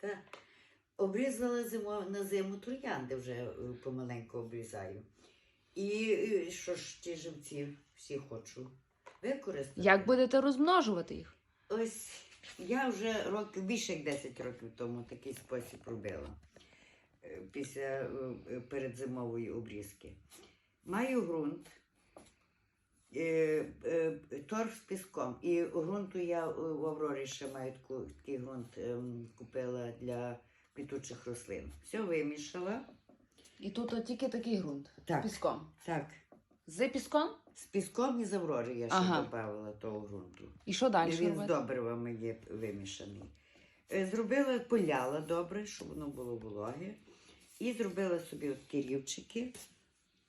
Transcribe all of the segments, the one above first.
Та обрізала зиму, на зиму троянди вже е, помаленьку обрізаю. І що ж ті живці всі хочу використати. Як будете розмножувати їх? Ось я вже років, більше як 10 років тому такий спосіб робила е, після е, передзимової обрізки. Маю ґрунт, торф з піском. І ґрунту я е, в Аврорі ще маю такий ґрунт ем, купила для квітучих рослин. Все вимішала. І тут тільки такий ґрунт. Так. З піском. Так, З піском? з піском і з Аврори я ще Ага. додавала того ґрунту. І що далі? Він з добривами є вимішаний. Е, Зробила, поляла добре, щоб воно було вологе. І зробила собі от рівчики.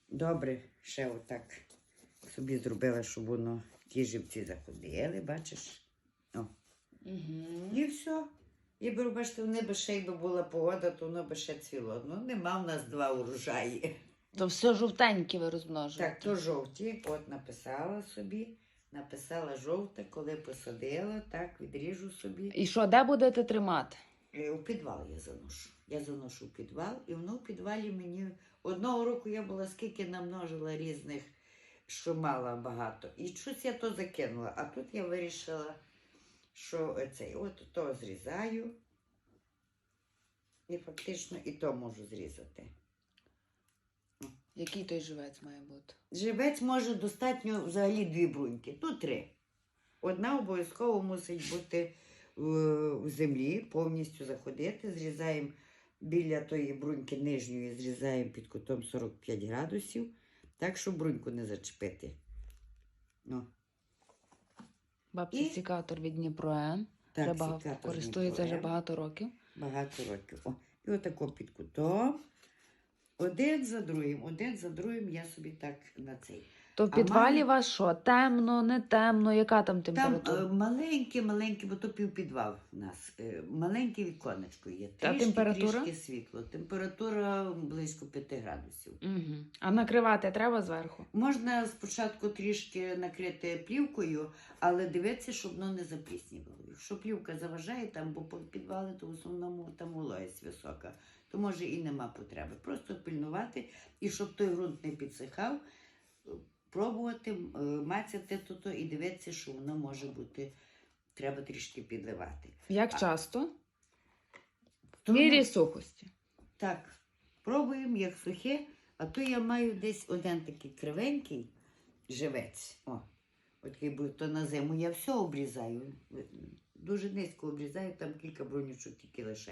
Добре, ще отак собі зробила, щоб воно ті живці заходили, бачиш? О. Угу. І все. І беру, бачите, вони би ще якби була погода, то воно би ще цвіло. Ну, нема в нас два урожаї. То все жовтеньке ви розмножуєте. Так, то жовті, от написала собі. Написала жовте, коли посадила, так, відріжу собі. І що, де будете тримати? Е, У підвал я заношу. Я заношу в підвал, і воно в підвалі мені одного року я була скільки намножила різних, що мала багато. І щось я то закинула. А тут я вирішила, що цей, от то зрізаю. І фактично і то можу зрізати. Який той живець має бути? Живець може достатньо взагалі дві бруньки, тут три. Одна обов'язково мусить бути в, в землі, повністю заходити. Зрізаємо біля тої бруньки нижньої, зрізаємо під кутом 45 градусів, так, щоб бруньку не зачепити. Ну, Бабці І- цікатор від Дніпроен. так, Вже бага- користується вже багато років. Багато років. О, і отако під кутом. Один за другим, один за другим я собі так на цей. То в А підвалі має- вас що? Темно, не темно? Яка там Там температура? е, маленьке, маленьке, бо то півпідвал у нас. Е, маленьке віконечко є. А Трішки, температура? Трішки світло. Температура близько 5 градусів. Угу. А накривати треба зверху? Можна спочатку трішки накрити плівкою, але дивитися, щоб воно не запліснювало. Якщо плівка заважає там, бо по підвали, то в основному там вологість висока, то може і нема потреби. Просто пильнувати, і щоб той ґрунт не підсихав, пробувати е, мацяти то і дивитися, що воно може бути, треба трішки підливати. Як А- часто? В мірі сухості. Так, пробуємо, як сухе, а то я маю десь один такий кривенький живець. О, от буде, то на зиму я все обрізаю. Дуже низько обрізаю, там кілька бронючок тільки лише.